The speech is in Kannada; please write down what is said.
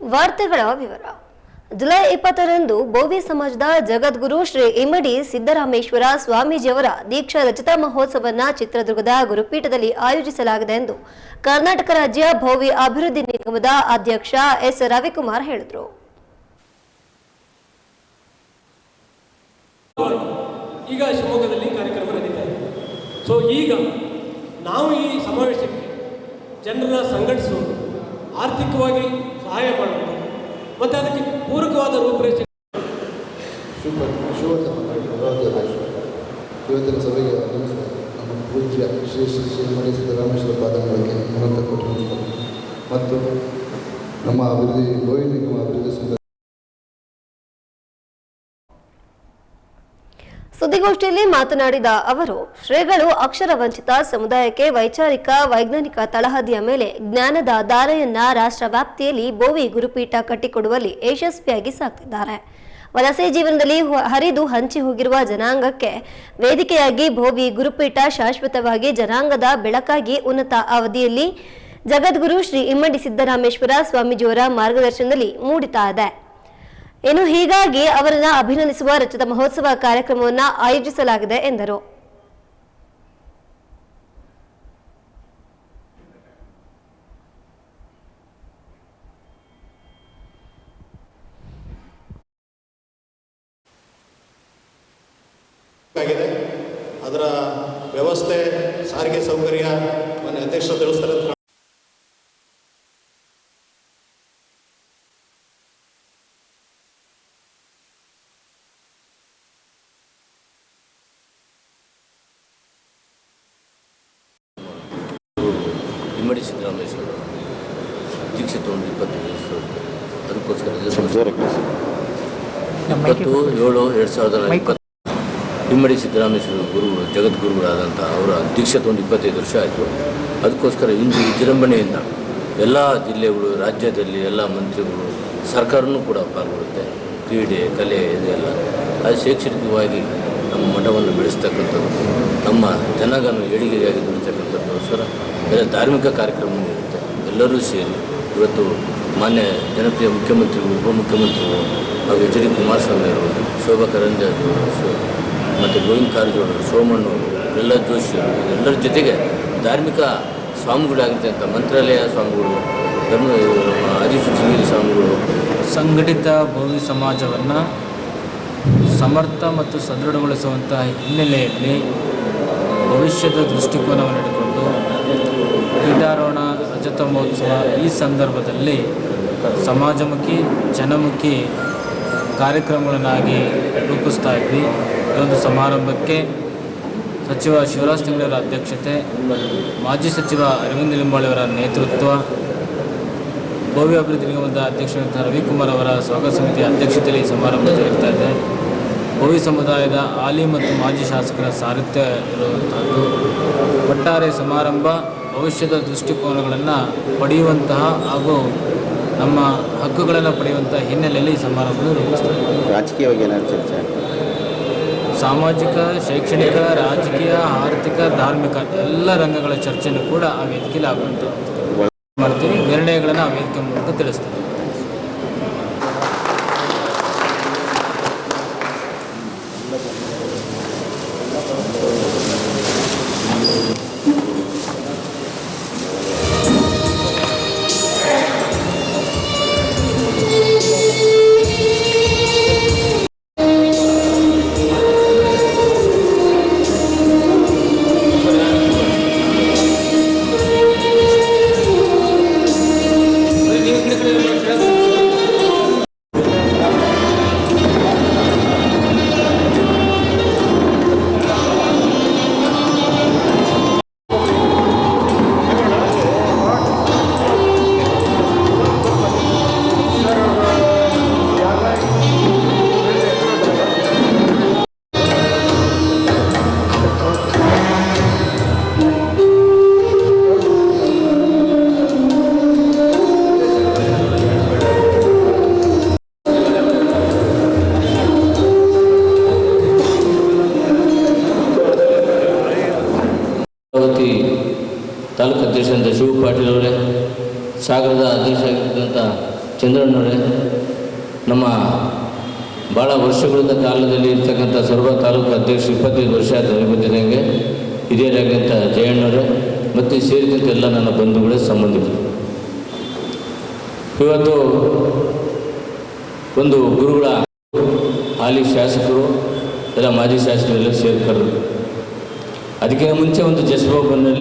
ವಾರ್ತೆಗಳ ವಿವರ. ಜುಲೈ ಇಪ್ಪತ್ತರಂದು ಬೋವಿ ಸಮಾಜದ ಜಗದ್ಗುರು ಶ್ರೀ ಇಮಡಿ ಸಿದ್ದರಾಮೇಶ್ವರ ಸ್ವಾಮೀಜಿಯವರ ದೀಕ್ಷಾ ರಚಿತಾ ಮಹೋತ್ಸವವನ್ನು ಚಿತ್ರದುರ್ಗದ ಗುರುಪೀಠದಲ್ಲಿ ಆಯೋಜಿಸಲಾಗಿದೆ ಎಂದು ಕರ್ನಾಟಕ ರಾಜ್ಯ ಭೋವಿ ಅಭಿವೃದ್ಧಿ ನಿಗಮದ ಅಧ್ಯಕ್ಷ ಎಸ್ ರವಿಕುಮಾರ್ ಹೇಳಿದರು. ಈಗ ಶಿವಮೊಗ್ಗದಲ್ಲಿ ಕಾರ್ಯಕ್ರಮ ನಡೀತಾ ಈಗ ನಾವು ಈ ಸಮಾವೇಶಕ್ಕೆ ಜನರನ್ನ ಸಂಘಟಿಸುವುದು ಆರ್ಥಿಕವಾಗಿ ಸಹಾಯ ಮಾಡುವುದು. ಮತ್ತು ಅದಕ್ಕೆ ಪೂರಕವಾದ ರೂಪರೇಷೆ ಶುಭ ಶುಭ ಇವತ್ತಿನ ಸಭೆಗೆ ಆಗಮಿಸಿದ ನಮ್ಮ ಪೂಜ್ಯ ಶ್ರೀ ಶ್ರೀ ಶ್ರೀ ಮಡಿ ಸಿದ್ದರಾಮೇಶ್ವರ ಪಾದಗಳಿಗೆ ಮನಂತ ಕೋಟಿ ನಮಸ್ಕಾರ ಮತ್ತು ನಮ್ಮ ಅಭಿವೃದ್ಧಿ, ಗೋವಿಂದ ಅಭಿವೃದ್ಧಿ ಸುದ್ದಿಗೋಷ್ಠಿಯಲ್ಲಿ ಮಾತನಾಡಿದ ಅವರು, ಶ್ರೀಗಳು ಅಕ್ಷರ ವಂಚಿತ ಸಮುದಾಯಕ್ಕೆ ವೈಚಾರಿಕ, ವೈಜ್ಞಾನಿಕ ತಳಹದಿಯ ಮೇಲೆ ಜ್ಞಾನದ ದಾರೆಯನ್ನ ರಾಷ್ಟ್ರ ವ್ಯಾಪ್ತಿಯಲ್ಲಿ ಬೋವಿ ಗುರುಪೀಠ ಕಟ್ಟಿಕೊಡುವಲ್ಲಿ ಯಶಸ್ವಿಯಾಗಿ ಸಾಕ್ತಿದ್ದಾರೆ. ವಲಸೆ ಜೀವನದಲ್ಲಿ ಹರಿದು ಹಂಚಿ ಹೋಗಿರುವ ಜನಾಂಗಕ್ಕೆ ವೇದಿಕೆಯಾಗಿ ಭೋವಿ ಗುರುಪೀಠ ಶಾಶ್ವತವಾಗಿ ಜನಾಂಗದ ಬೆಳಕಾಗಿ ಉನ್ನತ ಅವಧಿಯಲ್ಲಿ ಜಗದ್ಗುರು ಶ್ರೀ ಇಮ್ಮಡಿ ಸಿದ್ದರಾಮೇಶ್ವರ ಸ್ವಾಮೀಜಿಯವರ ಮಾರ್ಗದರ್ಶನದಲ್ಲಿ ಮೂಡಿತಾ ಇದೆ. ಇನ್ನು ಹೀಗಾಗಿ ಅವರನ್ನ ಅಭಿನಂದಿಸುವ ರಚಿತ ಮಹೋತ್ಸವ ಕಾರ್ಯಕ್ರಮವನ್ನು ಆಯೋಜಿಸಲಾಗಿದೆ ಎಂದರು. ಅದರ ವ್ಯವಸ್ಥೆ, ಸಾರಿಗೆ ಸೌಕರ್ಯ ಮನೆ ಅಧ್ಯಕ್ಷರು ತಿಳಿಸ್ತಾರೆ ಇಮ್ಮಡಿ ಸಿದ್ದರಾಮೇಶ್ವರ ದೀಕ್ಷೆ ತೊಗೊಂಡು ಇಪ್ಪತ್ತು ವರ್ಷ ಅದಕ್ಕೋಸ್ಕರ ಇಪ್ಪತ್ತು ಏಳು ಎರಡು ಸಾವಿರದ ಇಪ್ಪತ್ತು. ಇಮ್ಮಡಿ ಸಿದ್ದರಾಮೇಶ್ವರ ಗುರು ಜಗದ್ಗುರುಗಳಾದಂಥ ಅವರ ದೀಕ್ಷೆ ತೊಗೊಂಡು ಇಪ್ಪತ್ತೈದು ವರ್ಷ ಆಯಿತು. ಅದಕ್ಕೋಸ್ಕರ ಇಂದು ವಿಜೃಂಭಣೆಯಿಂದ ಎಲ್ಲ ಜಿಲ್ಲೆಗಳು ರಾಜ್ಯದಲ್ಲಿ ಎಲ್ಲ ಮಂತ್ರಿಗಳು ಸರ್ಕಾರನೂ ಕೂಡ ಪಾಲ್ಗೊಳ್ಳುತ್ತೆ. ಕ್ರೀಡೆ ಕಲೆ ಇದೆಲ್ಲ. ಅದು ಶೈಕ್ಷಣಿಕವಾಗಿ ಮಠವನ್ನು ಬೆಳೆಸ್ತಕ್ಕಂಥದ್ದು, ನಮ್ಮ ಜನಗನ್ನು ಏಳಿಗೆಯಾಗಿ ಸರ, ಎಲ್ಲ ಧಾರ್ಮಿಕ ಕಾರ್ಯಕ್ರಮ ಇರುತ್ತೆ. ಎಲ್ಲರೂ ಸೇರಿ ಇವತ್ತು ಮಾನ್ಯ ಜನಪ್ರಿಯ ಮುಖ್ಯಮಂತ್ರಿಗಳು ಉಪಮುಖ್ಯಮಂತ್ರಿಗಳು ಹಾಗೂ ಎಚ್ ಡಿ ಕುಮಾರಸ್ವಾಮಿ ಅವರು, ಶೋಭಾ ಕರಂದ್ಲಾಜೆ ಅವರು ಮತ್ತು ಗೋವಿಂದ ಕಾರಜೋಳರು ಸೋಮಣ್ಣವರು ಪ್ರಹ್ಲಾದ್ ಜೋಶಿಯವರು ಎಲ್ಲರ ಜೊತೆಗೆ ಧಾರ್ಮಿಕ ಸ್ವಾಮಿಗಳಾಗಿರ್ತಕ್ಕಂಥ ಮಂತ್ರಾಲಯ ಸ್ವಾಮಿಗಳು, ಧರ್ಮ ಆದಿಶುಚಿಗಿರಿ ಸ್ವಾಮಿಗಳು, ಸಂಘಟಿತ ಭೂಮಿ ಸಮಾಜವನ್ನು ಸಮರ್ಥ ಮತ್ತು ಸದೃಢಗೊಳಿಸುವಂಥ ಹಿನ್ನೆಲೆಯಲ್ಲಿ ಭವಿಷ್ಯದ ದೃಷ್ಟಿಕೋನವನ್ನು ಇಟ್ಟುಕೊಂಡು ಕ್ರೀಡಾರೋಹಣ ರಜತ ಮಹೋತ್ಸವ ಈ ಸಂದರ್ಭದಲ್ಲಿ ಸಮಾಜಮುಖಿ, ಜನಮುಖಿ ಕಾರ್ಯಕ್ರಮಗಳನ್ನಾಗಿ ರೂಪಿಸ್ತಾ ಇದ್ವಿ. ಈ ಒಂದು ಸಮಾರಂಭಕ್ಕೆ ಸಚಿವ ಶಿವರಾಜ್ ತಿಂಗಳವರ ಅಧ್ಯಕ್ಷತೆ, ಮಾಜಿ ಸಚಿವ ಅರವಿಂದ ಲಿಂಬಾಳಿಯವರ ನೇತೃತ್ವ, ಭವ್ಯ ಅಭಿವೃದ್ಧಿ ನಿಗಮದ ಅಧ್ಯಕ್ಷರಾದ ರವಿಕುಮಾರ್ ಅವರ ಸ್ವಾಗತ ಸಮಿತಿಯ ಅಧ್ಯಕ್ಷತೆಯಲ್ಲಿ ಈ ಸಮಾರಂಭ ಜರುಗ್ತಾ ಇದೆ. ಭೋವಿ ಸಮುದಾಯದ ಹಾಲಿ ಮತ್ತು ಮಾಜಿ ಶಾಸಕರ ಸಾರಥ್ಯ ಇರುವಂಥದ್ದು ಒಟ್ಟಾರೆ ಸಮಾರಂಭ ಭವಿಷ್ಯದ ದೃಷ್ಟಿಕೋನಗಳನ್ನು ಪಡೆಯುವಂತಹ ಹಾಗೂ ನಮ್ಮ ಹಕ್ಕುಗಳನ್ನು ಪಡೆಯುವಂಥ ಹಿನ್ನೆಲೆಯಲ್ಲಿ ಈ ಸಮಾರಂಭವನ್ನು ರೂಪಿಸ್ತಾ ಇದೆ ರಾಜಕೀಯವಾಗಿ ಏನಾದ್ರು ಚರ್ಚೆ ಸಾಮಾಜಿಕ ಶೈಕ್ಷಣಿಕ ರಾಜಕೀಯ ಆರ್ಥಿಕ ಧಾರ್ಮಿಕ ಎಲ್ಲ ರಂಗಗಳ ಚರ್ಚೆಯನ್ನು ಕೂಡ ಆ ವೇದಿಕೆಯಲ್ಲಿ ಆಗುವಂಥದ್ದು. ಮಾಡ್ತೀವಿ. ನಿರ್ಣಯಗಳನ್ನು ಆ ವೇದಿಕೆ ಮೂಲಕ ತಿಳಿಸ್ತೀವಿ. Thank you. ಭದ್ರಾವತಿ ತಾಲೂಕು ಅಧ್ಯಕ್ಷರಾದ ಶಿವ ಪಾಟೀಲ್ ಅವರೇ, ಸಾಗರದ ಅಧ್ಯಕ್ಷ ಆಗಿದ್ದಂಥ ಚಂದ್ರಣ್ಣವರೇ ನಮ್ಮ ಭಾಳ ವರ್ಷಗಳಿಂದ ಕಾಲದಲ್ಲಿ ಇರ್ತಕ್ಕಂಥ ಸರ್ವ ತಾಲೂಕು ಅಧ್ಯಕ್ಷ ಇಪ್ಪತ್ತೈದು ವರ್ಷ ಗೊತ್ತಿದ್ದಂಗೆ ಹಿರಿಯರಾಗಂಥ ಜಯಣ್ಣವರೇ ಮತ್ತು ಸೇರಿದಂತೆ ಎಲ್ಲ ನನ್ನ ಬಂಧುಗಳೇ ಸಂಬಂಧಿಕರು. ಇವತ್ತು ಒಂದು ಗುರುಗಳ ಹಾಲಿ ಶಾಸಕರು, ಎಲ್ಲ ಮಾಜಿ ಶಾಸಕರೆಲ್ಲ ಸೇರ್ಕರು ಅದಕ್ಕಿಂತ ಮುಂಚೆ ಒಂದು ಜಸ್ಬಾಬನಲ್ಲಿ